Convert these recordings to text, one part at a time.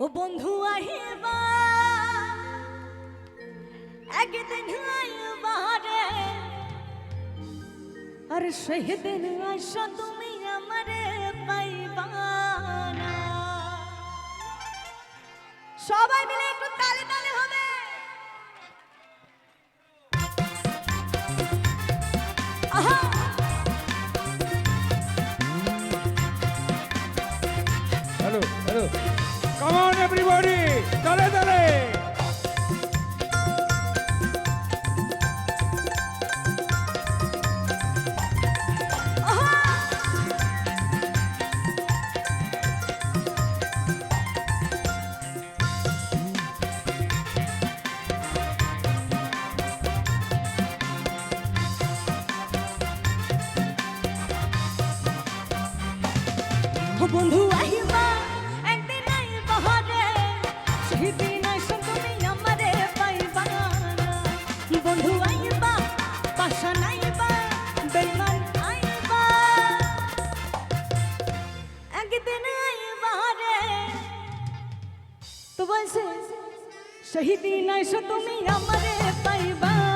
ও বন্ধু আহিবা। একদিন আর সেদিন আসো তুমি আমারে পাইবা সবাই মিলে একটু তালে তালে হবে। Hello, hello. Hello. Come on, everybody. বন্ধু শহীদিন তুমি আমারে পাইবা।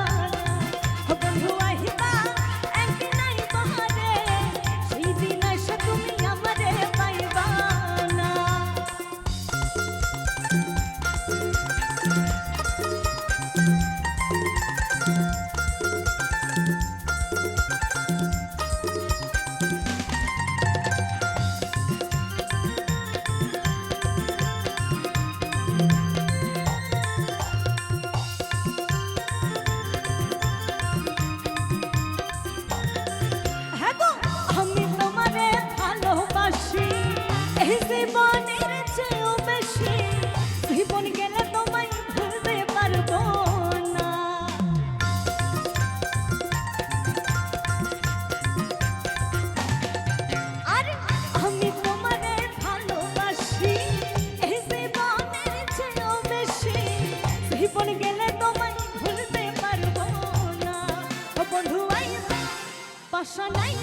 নাই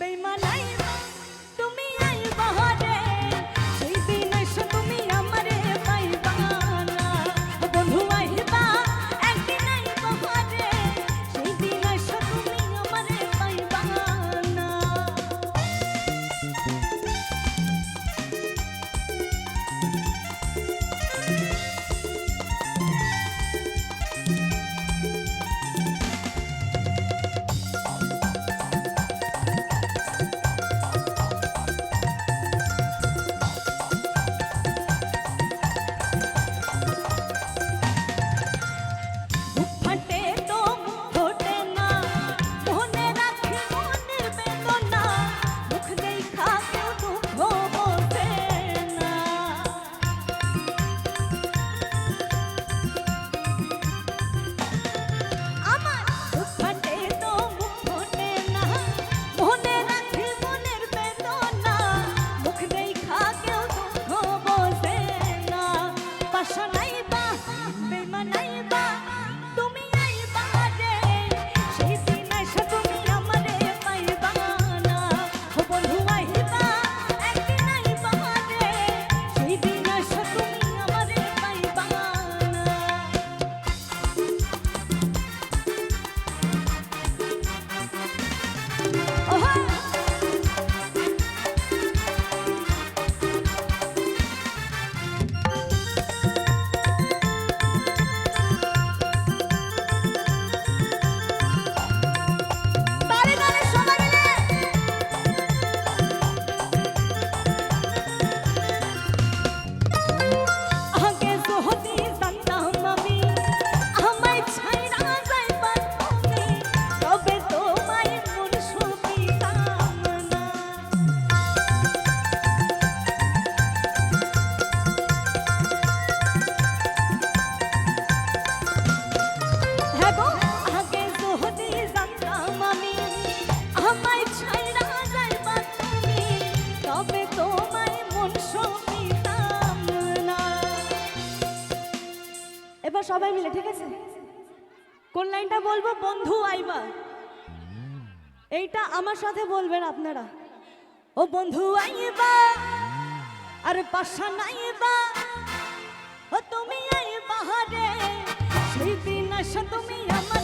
বেইমানাই এবার সবাই মিলে, ঠিক আছে? কোন লাইনটা বলব? বন্ধু আইবা। এইটা আমার সাথে বলবেন আপনারা। ও বন্ধু আইবা, আর পাশা নাইবা। ও তুমি আইবা রে, সেই দিন আসো তুমি আমার